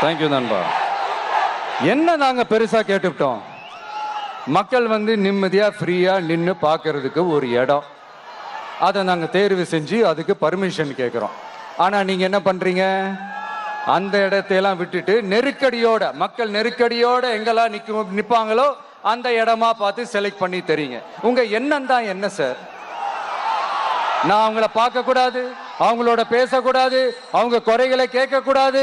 Thank you நண்பா. என்ன நாங்கள் பெருசாக கேட்டுவிட்டோம்? மக்கள் வந்து நிம்மதியாக ஃப்ரீயாக நின்று பார்க்கறதுக்கு ஒரு இடம். அதை நாங்கள் தேர்வு செஞ்சு அதுக்கு பர்மிஷன் கேட்குறோம் ஆனால் நீங்கள் என்ன பண்ணுறீங்க அந்த இடத்தையெல்லாம் விட்டுட்டு நெருக்கடியோட மக்கள் நெருக்கடியோட எங்கெல்லாம் நிற்கும் நிற்பாங்களோ அந்த இடமா பார்த்து செலக்ட் பண்ணி தரீங்க உங்க எண்ணம் தான் என்ன சார் நான் அவங்கள பார்க்க கூடாது அவங்களோட பேசக்கூடாது அவங்க குறைகளை கேட்க கூடாது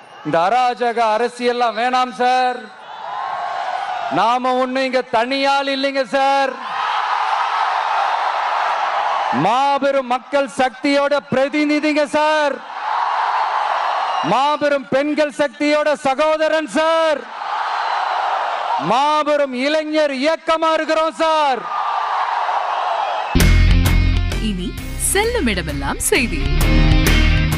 இந்த அராஜக அரசியெல்லாம் வேணாம் சார். நாம ஒண்ணு இங்க தனியால் இல்லைங்க சார். மாபெரும் மக்கள் சக்தியோட பிரதிநிதிங்க சார். மாபெரும் பெண்கள் சக்தியோட சகோதரன் சார். மாபெரும் இளைஞர் இயக்கமா இருக்கிறோம் சார். இனி செல்லும் இடமெல்லாம் செய்தி.